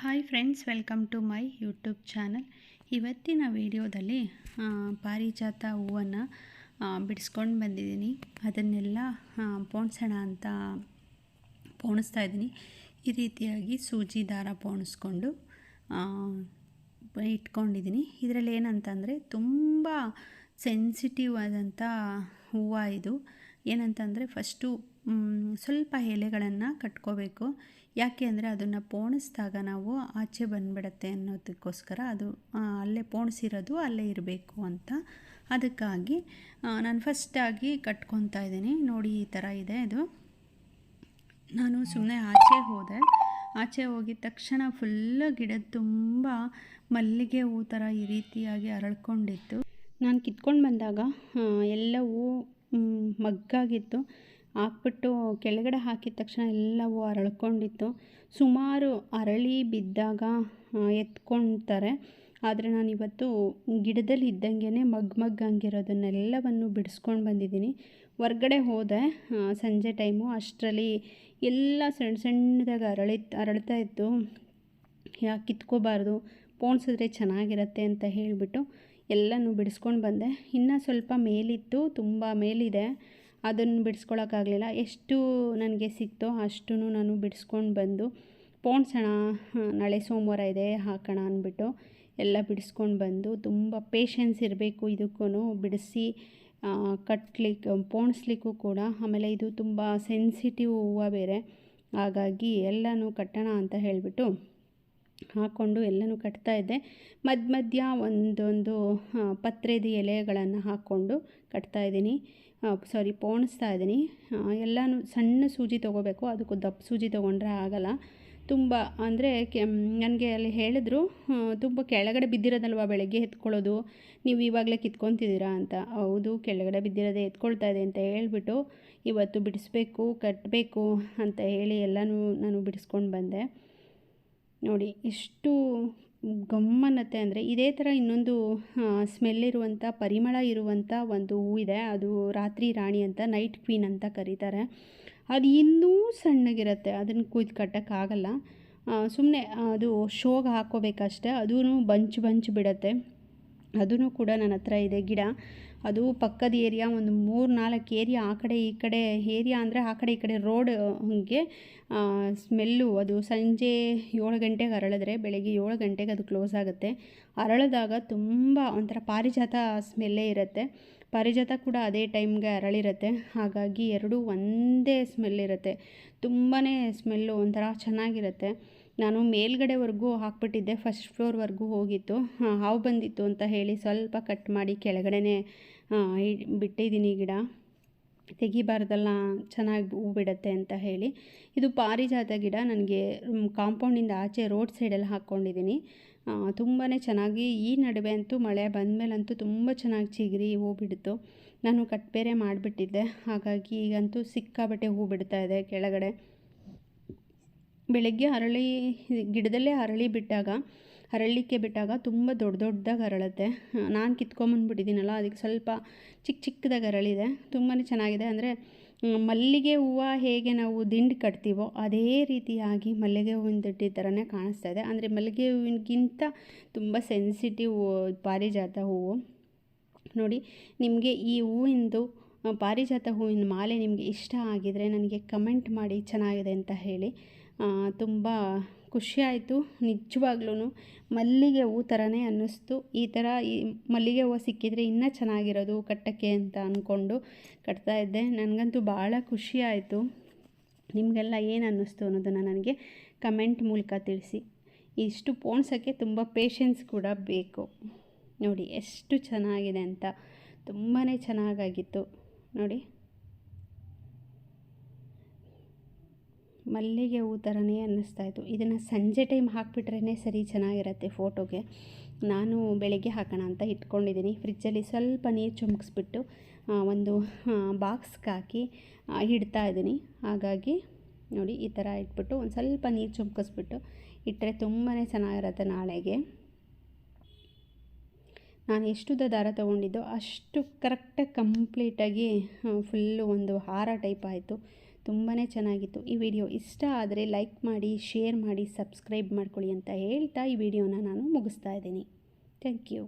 Hi friends welcome to my YouTube channel ಇವತ್ತಿನ ವಿಡಿಯೋದಲ್ಲಿ ಪಾರಿಜಾತ ಹೂವನ್ನು ಬಿಡಿಸ್ಕೊಂಡು ಬಂದಿದ್ದೀನಿ. ಅದನ್ನೆಲ್ಲ ಪೋಣಿಸೋಣ ಅಂತ ಪೋಣಿಸ್ತಾ ಇದ್ದೀನಿ. ಈ ರೀತಿಯಾಗಿ ಸೂಜಿ ದಾರ ಪೋಣಿಸ್ಕೊಂಡು ಇಟ್ಕೊಂಡಿದ್ದೀನಿ. ಇದರಲ್ಲಿ ಏನಂತಂದರೆ, ತುಂಬ ಸೆನ್ಸಿಟಿವ್ ಆದಂಥ ಹೂವು ಇದು. ಏನಂತಂದರೆ ಫಸ್ಟು ಸ್ವಲ್ಪ ಎಲೆಗಳನ್ನು ಕಟ್ಕೋಬೇಕು. ಯಾಕೆ ಅಂದರೆ ಅದನ್ನು ಪೋಣಿಸಿದಾಗ ನಾವು ಆಚೆ ಬಂದುಬಿಡತ್ತೆ ಅನ್ನೋದಕ್ಕೋಸ್ಕರ ಅದು ಅಲ್ಲೇ ಪೋಣಿಸಿರೋದು ಅಲ್ಲೇ ಇರಬೇಕು ಅಂತ. ಅದಕ್ಕಾಗಿ ನಾನು ಫಸ್ಟಾಗಿ ಕಟ್ಕೊತಾ ಇದ್ದೀನಿ. ನೋಡಿ ಈ ಥರ ಇದೆ ಅದು ನಾನು ಸುಮ್ಮನೆ ಆಚೆ ಹೋದೆ. ಆಚೆ ಹೋಗಿದ ತಕ್ಷಣ ಫುಲ್ ಗಿಡದ ತುಂಬ ಮಲ್ಲಿಗೆ ಹೂ ಥರ ಈ ರೀತಿಯಾಗಿ ಅರಳ್ಕೊಂಡಿತ್ತು. ನಾನು ಕಿತ್ಕೊಂಡು ಬಂದಾಗ ಎಲ್ಲ ಹೂ ಮಗ್ಗಾಗಿತ್ತು. ಹಾಕ್ಬಿಟ್ಟು ಕೆಳಗಡೆ ಹಾಕಿದ ತಕ್ಷಣ ಎಲ್ಲವೂ ಅರಳ್ಕೊಂಡಿತ್ತು. ಸುಮಾರು ಅರಳಿ ಬಿದ್ದಾಗ ಎತ್ಕೊಳ್ತಾರೆ ಆದರೆ ನಾನು ಇವತ್ತು ಗಿಡದಲ್ಲಿ ಇದ್ದಂಗೆ ಮಗ್ ಮಗ್ಗಂಗಿರೋದನ್ನೆಲ್ಲವನ್ನು ಬಿಡಿಸ್ಕೊಂಡು ಬಂದಿದ್ದೀನಿ. ಹೊರ್ಗಡೆ ಹೋದೆ ಸಂಜೆ ಟೈಮು. ಅಷ್ಟರಲ್ಲಿ ಎಲ್ಲ ಸಣ್ಣ ಸಣ್ಣದಾಗಿ ಅರಳಿ ಅರಳ್ತಾ ಇತ್ತು. ಯಾಕೆ ಕಿತ್ಕೋಬಾರ್ದು, ಪೋಣಿಸಿದ್ರೆ ಚೆನ್ನಾಗಿರತ್ತೆ ಅಂತ ಹೇಳಿಬಿಟ್ಟು ಎಲ್ಲನೂ ಬಿಡಿಸ್ಕೊಂಡು ಬಂದೆ. ಇನ್ನೂ ಸ್ವಲ್ಪ ಮೇಲಿತ್ತು, ತುಂಬ ಮೇಲಿದೆ. ಅದನ್ನು ಬಿಡಿಸ್ಕೊಳಕ್ಕಾಗಲಿಲ್ಲ. ಎಷ್ಟು ನನಗೆ ಸಿಕ್ತೋ ಅಷ್ಟು ನಾನು ಬಿಡಿಸ್ಕೊಂಡು ಬಂದು ಪೋಣ್ಸೋಣ ನಾಳೆ ಸೋಮವಾರ ಇದೆ, ಹಾಕೋಣ, ಅಂದ್ಬಿಟ್ಟು ಎಲ್ಲ ಬಿಡಿಸ್ಕೊಂಡು ಬಂದು, ತುಂಬ ಪೇಷನ್ಸ್ ಇರಬೇಕು ಇದಕ್ಕೂ ಬಿಡಿಸಿ ಕಟ್ಲಿಕ್ಕೆ ಪೋಣಿಸ್ಲಿಕ್ಕೂ ಕೂಡ. ಆಮೇಲೆ ಇದು ತುಂಬ ಸೆನ್ಸಿಟಿವ್ ಹೂವು ಬೇರೆ. ಹಾಗಾಗಿ ಎಲ್ಲನೂ ಕಟ್ಟೋಣ ಅಂತ ಹೇಳಿಬಿಟ್ಟು ಹಾಕ್ಕೊಂಡು ಎಲ್ಲನೂ ಕಟ್ತಾ ಇದ್ದೆ. ಮಧ್ಯ ಮಧ್ಯ ಒಂದೊಂದು ಪತ್ರೆದು ಎಲೆಗಳನ್ನು ಹಾಕ್ಕೊಂಡು ಕಟ್ತಾ ಇದ್ದೀನಿ. ಸಾರಿ ಪೋಣಿಸ್ತಾ ಇದ್ದೀನಿ. ಎಲ್ಲನೂ ಸಣ್ಣ ಸೂಜಿ ತೊಗೋಬೇಕು. ಅದಕ್ಕೂ ದಪ್ಪ ಸೂಜಿ ತೊಗೊಂಡ್ರೆ ಆಗಲ್ಲ. ತುಂಬ ಅಂದರೆ ಕೆ ನನಗೆ ಅಲ್ಲಿ ಹೇಳಿದ್ರು ತುಂಬ ಕೆಳಗಡೆ ಬಿದ್ದಿರೋದಲ್ವ ಬೆಳಗ್ಗೆ ಎತ್ಕೊಳ್ಳೋದು? ನೀವು ಇವಾಗಲೇ ಕಿತ್ಕೊತಿದ್ದೀರಾ ಅಂತ. ಹೌದು, ಕೆಳಗಡೆ ಬಿದ್ದಿರೋದೇ ಎತ್ಕೊಳ್ತಾ ಇದೆ ಅಂತ ಹೇಳಿಬಿಟ್ಟು, ಇವತ್ತು ಬಿಡಿಸ್ಬೇಕು ಕಟ್ಟಬೇಕು ಅಂತ ಹೇಳಿ ಎಲ್ಲನೂ ನಾನು ಬಿಡಿಸ್ಕೊಂಡು ಬಂದೆ. ನೋಡಿ ಎಷ್ಟು ಗಮ್ಮನ್ನತ್ತೆ ಅಂದರೆ ಇದೇ ಥರ ಇನ್ನೊಂದು ಸ್ಮೆಲ್ ಇರುವಂಥ ಪರಿಮಳ ಇರುವಂಥ ಒಂದು ಹೂವಿದೆ ಅದು ರಾತ್ರಿ ರಾಣಿ ಅಂತ ನೈಟ್ ಕ್ವೀನ್ ಅಂತ ಕರೀತಾರೆ. ಅದು ಇನ್ನೂ ಸಣ್ಣಗಿರುತ್ತೆ, ಅದನ್ನು ಕುಯ್ದು ಕಟ್ಟೋಕ್ಕಾಗಲ್ಲ ಸುಮ್ಮನೆ ಅದು ಶೋಗೆ ಹಾಕ್ಕೋಬೇಕಷ್ಟೆ ಅದೂ ಬಂಚ್ ಬಂಚ್ ಬಿಡತ್ತೆ. ಅದೂ ಕೂಡ ನನ್ನ ಹತ್ರ ಇದೆ ಗಿಡ. ಅದು ಪಕ್ಕದ ಏರಿಯಾ, ಒಂದು ಮೂರು ನಾಲ್ಕು ಏರಿಯಾ ಆ ಕಡೆ ಈ ಕಡೆ ಏರಿಯಾ ಅಂದರೆ ಆ ಕಡೆ ಈ ಕಡೆ ರೋಡ್ ಹಂಗೆ ಸ್ಮೆಲ್ಲು ಅದು ಸಂಜೆ ಏಳು ಗಂಟೆಗೆ ಅರಳಿದ್ರೆ ಬೆಳಗ್ಗೆ ಏಳು ಗಂಟೆಗೆ ಅದು ಕ್ಲೋಸ್ ಆಗುತ್ತೆ. ಅರಳಿದಾಗ ತುಂಬ ಒಂಥರ ಪಾರಿಜಾತ ಸ್ಮೆಲ್ಲೇ ಇರುತ್ತೆ. ಪಾರಿಜಾತ ಕೂಡ ಅದೇ ಟೈಮ್ಗೆ ಅರಳಿರುತ್ತೆ. ಹಾಗಾಗಿ ಎರಡೂ ಒಂದೇ ಸ್ಮೆಲ್ ಇರುತ್ತೆ. ತುಂಬಾ ಸ್ಮೆಲ್ಲು ಒಂಥರ ಚೆನ್ನಾಗಿರುತ್ತೆ. ನಾನು ಮೇಲ್ಗಡೆವರೆಗೂ ಹಾಕ್ಬಿಟ್ಟಿದ್ದೆ ಫಸ್ಟ್ ಫ್ಲೋರ್ವರೆಗೂ ಹೋಗಿತ್ತು. ಹಾವು ಬಂದಿತ್ತು ಅಂತ ಹೇಳಿ ಸ್ವಲ್ಪ ಕಟ್ ಮಾಡಿ ಕೆಳಗಡೆ ಬಿಟ್ಟಿದ್ದೀನಿ ಗಿಡ. ತೆಗಿಬಾರ್ದಲ್ಲ, ಚೆನ್ನಾಗಿ ಹೂ ಬಿಡುತ್ತೆ ಅಂತ ಹೇಳಿ. ಇದು ಪಾರಿಜಾತ ಗಿಡ, ನನಗೆ ಕಾಂಪೌಂಡಿಂದ ಆಚೆ ರೋಡ್ ಸೈಡಲ್ಲಿ ಹಾಕ್ಕೊಂಡಿದ್ದೀನಿ ತುಂಬಾ ಚೆನ್ನಾಗಿ, ಈ ನಡುವೆ ಅಂತೂ ಮಳೆ ಬಂದಮೇಲಂತೂ ತುಂಬ ಚೆನ್ನಾಗಿ ಚಿಗುರಿ ಹೂ ಬಿಡ್ತು. ನಾನು ಕಟ್ ಬೇರೆ ಮಾಡಿಬಿಟ್ಟಿದ್ದೆ, ಹಾಗಾಗಿ ಈಗಂತೂ ಸಿಕ್ಕಾಬಟ್ಟೆ ಹೂ ಬಿಡ್ತಾ ಇದೆ ಕೆಳಗಡೆ. ಬೆಳಗ್ಗೆ ಅರಳಿ ಗಿಡದಲ್ಲೇ ಅರಳಿ ಬಿಟ್ಟಾಗ ಅರಳಲಿಕ್ಕೆ ಬಿಟ್ಟಾಗ ತುಂಬ ದೊಡ್ಡ ದೊಡ್ಡದಾಗಿ ಅರಳುತ್ತೆ ನಾನು ಕಿತ್ಕೊಂಬಂದ್ಬಿಟ್ಟಿದ್ದೀನಲ್ಲ ಅದಕ್ಕೆ ಸ್ವಲ್ಪ ಚಿಕ್ಕ ಚಿಕ್ಕದಾಗಿ ಅರಳಿದೆ ತುಂಬಾ ಚೆನ್ನಾಗಿದೆ. ಅಂದರೆ ಮಲ್ಲಿಗೆ ಹೂವು ಹೇಗೆ ನಾವು ದಿಂಡು ಕಟ್ತೀವೋ ಅದೇ ರೀತಿಯಾಗಿ ಮಲ್ಲಿಗೆ ಹೂವಿನ ದಿಂಡಿ ಥರನೇ ಕಾಣಿಸ್ತಾ ಇದೆ. ಅಂದರೆ, ಮಲ್ಲಿಗೆ ಹೂವಿನಗಿಂತ ತುಂಬ ಸೆನ್ಸಿಟಿವ್ ಪಾರಿಜಾತ ಹೂವು. ನೋಡಿ, ನಿಮಗೆ ಈ ಹೂವಿಂದು, ಪಾರಿಜಾತ ಹೂವಿನ ಮಾಲೆ ನಿಮಗೆ ಇಷ್ಟ ಆಗಿದರೆ ನನಗೆ ಕಮೆಂಟ್ ಮಾಡಿ, ಚೆನ್ನಾಗಿದೆ ಅಂತ ಹೇಳಿ. ತುಂಬ ಖುಷಿಯಾಯಿತು ನಿಜವಾಗ್ಲೂ ಮಲ್ಲಿಗೆ ಹೂ ಥರನೇ ಅನ್ನಿಸ್ತು. ಈ ಥರ ಈ ಮಲ್ಲಿಗೆ ಹೂವು ಸಿಕ್ಕಿದರೆ ಇನ್ನೂ ಚೆನ್ನಾಗಿರೋದು ಕಟ್ಟಕ್ಕೆ ಅಂತ ಅಂದ್ಕೊಂಡು ಕಟ್ತಾ ಇದ್ದೆ. ನನಗಂತೂ ಭಾಳ ಖುಷಿ ಆಯಿತು. ನಿಮಗೆಲ್ಲ ಏನು ಅನ್ನಿಸ್ತು ಅನ್ನೋದನ್ನು ನನಗೆ ಕಮೆಂಟ್ ಮೂಲಕ ತಿಳಿಸಿ. ಇಷ್ಟು ಪೋಣಿಸೋಕ್ಕೆ ತುಂಬ ಪೇಷನ್ಸ್ ಕೂಡ ಬೇಕು. ನೋಡಿ, ಎಷ್ಟು ಚೆನ್ನಾಗಿದೆ ಅಂತ. ತುಂಬಾ ಚೆನ್ನಾಗಾಗಿತ್ತು. ನೋಡಿ. ಮಲ್ಲಿಗೆ ಹೂ ಥರನೇ ಅನ್ನಿಸ್ತಾ ಇತ್ತು. ಇದನ್ನು ಸಂಜೆ ಟೈಮ್ ಹಾಕಿಬಿಟ್ರೇ ಸರಿ ಚೆನ್ನಾಗಿರುತ್ತೆ ಫೋಟೋಗೆ ನಾನು ಬೆಳಗ್ಗೆ ಹಾಕೋಣ ಅಂತ ಇಟ್ಕೊಂಡಿದ್ದೀನಿ. ಫ್ರಿಜ್ಜಲ್ಲಿ ಸ್ವಲ್ಪ ನೀರು ಚುಮ್ಕಿಸ್ಬಿಟ್ಟು ಒಂದು ಬಾಕ್ಸ್ಗೆ ಹಾಕಿ ಇಡ್ತಾ ಇದ್ದೀನಿ. ಹಾಗಾಗಿ ನೋಡಿ ಈ ಥರ ಇಟ್ಬಿಟ್ಟು ಒಂದು ಸ್ವಲ್ಪ ನೀರು ಚುಮ್ಕಿಸ್ಬಿಟ್ಟು ಇಟ್ಟರೆ ತುಂಬಾ ಚೆನ್ನಾಗಿರುತ್ತೆ ನಾಳೆಗೆ. ನಾನು ಎಷ್ಟುದ ದಾರ ತೊಗೊಂಡಿದ್ದೋ ಅಷ್ಟು ಕರೆಕ್ಟಾಗಿ ಕಂಪ್ಲೀಟಾಗಿ ಫುಲ್ಲು ಒಂದು ಹಾರ ಟೈಪ್ ಆಯಿತು. ತುಂಬಾ ಚೆನ್ನಾಗಿತ್ತು. ಈ ವಿಡಿಯೋ ಇಷ್ಟ ಆದರೆ ಲೈಕ್ ಮಾಡಿ ಶೇರ್ ಮಾಡಿ ಸಬ್ಸ್ಕ್ರೈಬ್ ಮಾಡ್ಕೊಳ್ಳಿ ಅಂತ ಹೇಳ್ತಾ ಈ ವಿಡಿಯೋನ ನಾನು ಮುಗಿಸ್ತಾ ಇದ್ದೀನಿ. Thank you